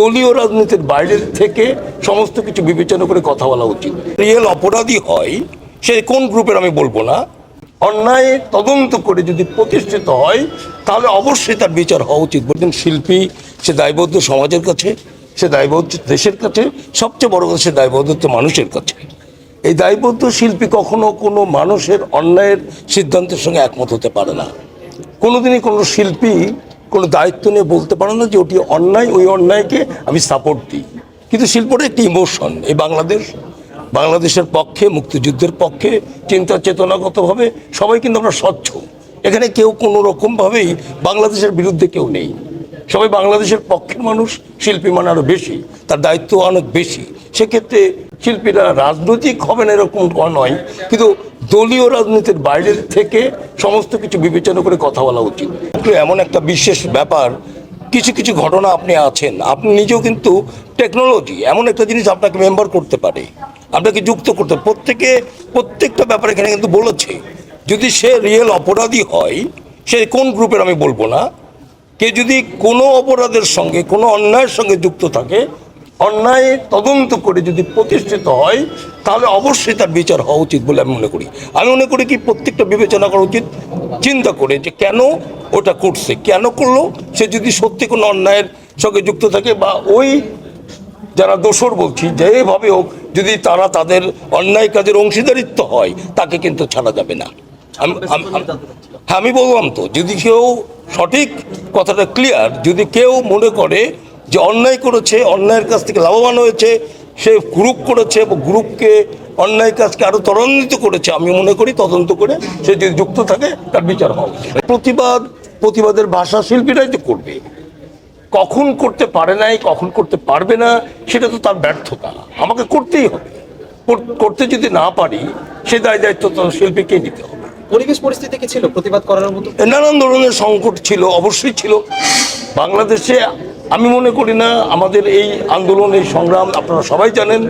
দলীয় রাজনীতির বাইরের থেকে সমস্ত কিছু বিবেচনা করে কথা বলা উচিত। রিয়েল অপরাধী হয়, সে কোন গ্রুপের আমি বলব না। অন্যায় তদন্ত করে যদি প্রতিষ্ঠিত হয়, তাহলে অবশ্যই তার বিচার হওয়া উচিত। বলছেন শিল্পী, সে দায়বদ্ধ সমাজের কাছে, সে দায়বদ্ধ দেশের কাছে, সবচেয়ে বড় কথা সে দায়বদ্ধ মানুষের কাছে। এই দায়বদ্ধ শিল্পী কখনো কোনো মানুষের অন্যায়ের সিদ্ধান্তের সঙ্গে একমত হতে পারে না। কোনোদিনই কোনো শিল্পী কোনো দায়িত্ব নিয়ে বলতে পারে না যে ওটি অন্যায়, ওই অন্যায়কে আমি সাপোর্ট দিই। কিন্তু শিল্পটা একটি ইমোশন এই বাংলাদেশ, বাংলাদেশের পক্ষে, মুক্তিযুদ্ধের পক্ষে চিন্তা চেতনাগতভাবে সবাই কিন্তু আমরা স্বচ্ছ। এখানে কেউ কোনো রকমভাবেই বাংলাদেশের বিরুদ্ধে কেউ নেই। সবাই বাংলাদেশের পক্ষের মানুষ, শিল্পী মানে আরও বেশি, তার দায়িত্ব অনেক বেশি। সেক্ষেত্রে শিল্পীরা রাজনৈতিক হবেন এরকম নয়, কিন্তু দলীয় রাজনীতির বাইরের থেকে সমস্ত কিছু বিবেচনা করে কথা বলা উচিত। এমন একটা বিশেষ ব্যাপার, কিছু কিছু ঘটনা আপনি আছেন, আপনি নিজেও কিন্তু টেকনোলজি এমন একটা জিনিস আপনাকে মেম্বার করতে পারে, আপনাকে যুক্ত করতে প্রত্যেকে, প্রত্যেকটা ব্যাপার এখানে কিন্তু বলেছে। যদি সে রিয়েল অপরাধী হয়, সে কোন গ্রুপের আমি বলব না। কে যদি কোনো অপরাধের সঙ্গে, কোনো অন্যায়ের সঙ্গে যুক্ত থাকে অন্যায় তদন্ত করে যদি প্রতিষ্ঠিত হয় তাহলে অবশ্যই তার বিচার হওয়া উচিত বলে আমি মনে করি। আমি মনে করি কি প্রত্যেকটা বিবেচনা করা উচিত চিন্তা করে যে কেন ওটা করছে কেন করল সে যদি সত্যি কোনো অন্যায়ের সঙ্গে যুক্ত থাকে বা ওই যারা দোষর বলছি যেভাবে হোক যদি তারা তাদের অন্যায় কাজের অংশীদারিত্ব হয় তাকে কিন্তু ছাড়া যাবে না। আমি- হ্যাঁ আমি বললাম তো যদি কেউ সঠিক কথাটা ক্লিয়ার যদি কেউ মনে করে যে অন্যায় করেছে অন্যায়ের কাছ থেকে লাভবান হয়েছে সে গ্রুপ করেছে এবং গ্রুপকে অন্যায় কাজকে আরও ত্বরান্বিত করেছে আমি মনে করি তদন্ত করে সে যদি যুক্ত থাকে তার বিচার উচিত। প্রতিবাদ প্রতিবাদের ভাষা শিল্পীরাই তো করবে। কখন করতে পারে নাই কখন করতে পারবে না সেটা তো তার ব্যর্থতা। আমাকে করতেই হবে। কর- করতে যদি না পারি সে দায় দায়িত্ব তো শিল্পীকে নিতে হবে। পরিবেশ পরিস্থিতি কি ছিল? প্রতিবাদ করার মতো? নানান ধরনের সংকট ছিল অবশ্যই ছিল। বাংলাদেশে আমি মনে করি না, আমাদের এই আন্দোলন, এই সংগ্রাম, আপনারা সবাই জানেন,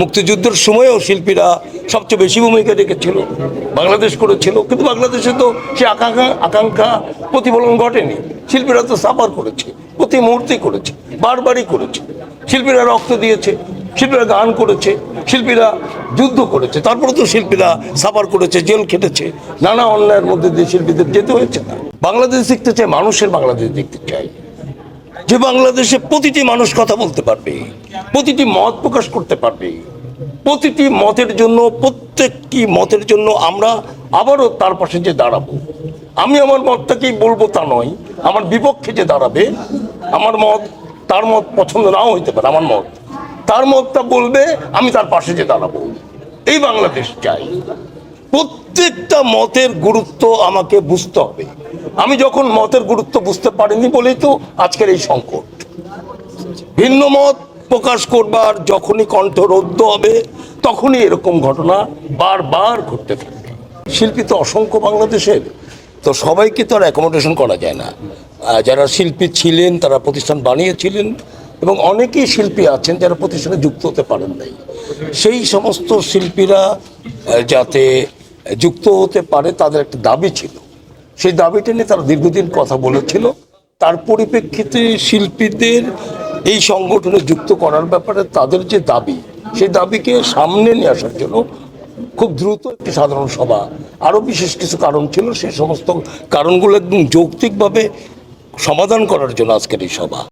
মুক্তিযুদ্ধের সময়েও শিল্পীরা সবচেয়ে বেশি ভূমিকা রেখেছিল, বাংলাদেশ করেছিল, কিন্তু বাংলাদেশে তো সে আকাঙ্ক্ষা আকাঙ্ক্ষা প্রতিফলন ঘটেনি। শিল্পীরা তো সাফার করেছে, প্রতি মুহূর্তেই করেছে, বারবারই করেছে। শিল্পীরা রক্ত দিয়েছে, শিল্পীরা গান করেছে, শিল্পীরা যুদ্ধ করেছে, তারপরে তো শিল্পীরা সাফার করেছে, জেল খেটেছে, নানা অন্যায়ের মধ্যে দিয়ে শিল্পীদের যেতে হয়েছে না। বাংলাদেশ দেখতে চাই মানুষের বাংলাদেশ দেখতে চাই যে বাংলাদেশে প্রতিটি মানুষ কথা বলতে পারবে, প্রতিটি মত প্রকাশ করতে পারবে, প্রতিটি মতের জন্য, প্রত্যেকটি মতের জন্য আমরা আবারও তার পাশে যে দাঁড়াবো। আমি আমার মতটাকেই বলব তা নয়, আমার বিপক্ষে যে দাঁড়াবে, আমার মত তার মত পছন্দ নাও হইতে পারে, আমার মত। তার মতটা বলবে, আমি তার পাশে যে দাঁড়াবো। এই বাংলাদেশ চাই। প্রত্যেকটা মতের গুরুত্ব আমাকে বুঝতে হবে। আমি যখন মতের গুরুত্ব বুঝতে পারিনি বলেই তো আজকের এই সংকট। ভিন্ন মত প্রকাশ করবার যখনই কণ্ঠ রোদ্দ হবে, তখনই এরকম ঘটনা বারবার ঘটতে থাকবে। শিল্পী তো অসংখ্য বাংলাদেশের, তো সবাইকে তো আর অ্যাকোমোডেশন করা যায় না। যারা শিল্পী ছিলেন, তারা প্রতিষ্ঠান বানিয়েছিলেন, এবং অনেকেই শিল্পী আছেন যারা প্রতিষ্ঠানে যুক্ত হতে পারেন নাই। সেই সমস্ত শিল্পীরা যাতে যুক্ত হতে পারে, তাদের একটা দাবি ছিল। সেই দাবিটা নিয়ে তারা দীর্ঘদিন কথা বলেছিল। তার পরিপ্রেক্ষিতে শিল্পীদের এই সংগঠনে যুক্ত করার ব্যাপারে তাদের যে দাবি, সেই দাবিকে সামনে নিয়ে আসার জন্য খুব দ্রুত একটি সাধারণ সভা, আরও বিশেষ কিছু কারণ ছিল সেই সমস্ত কারণগুলো একদম যৌক্তিকভাবে সমাধান করার জন্য আজকের এই সভা।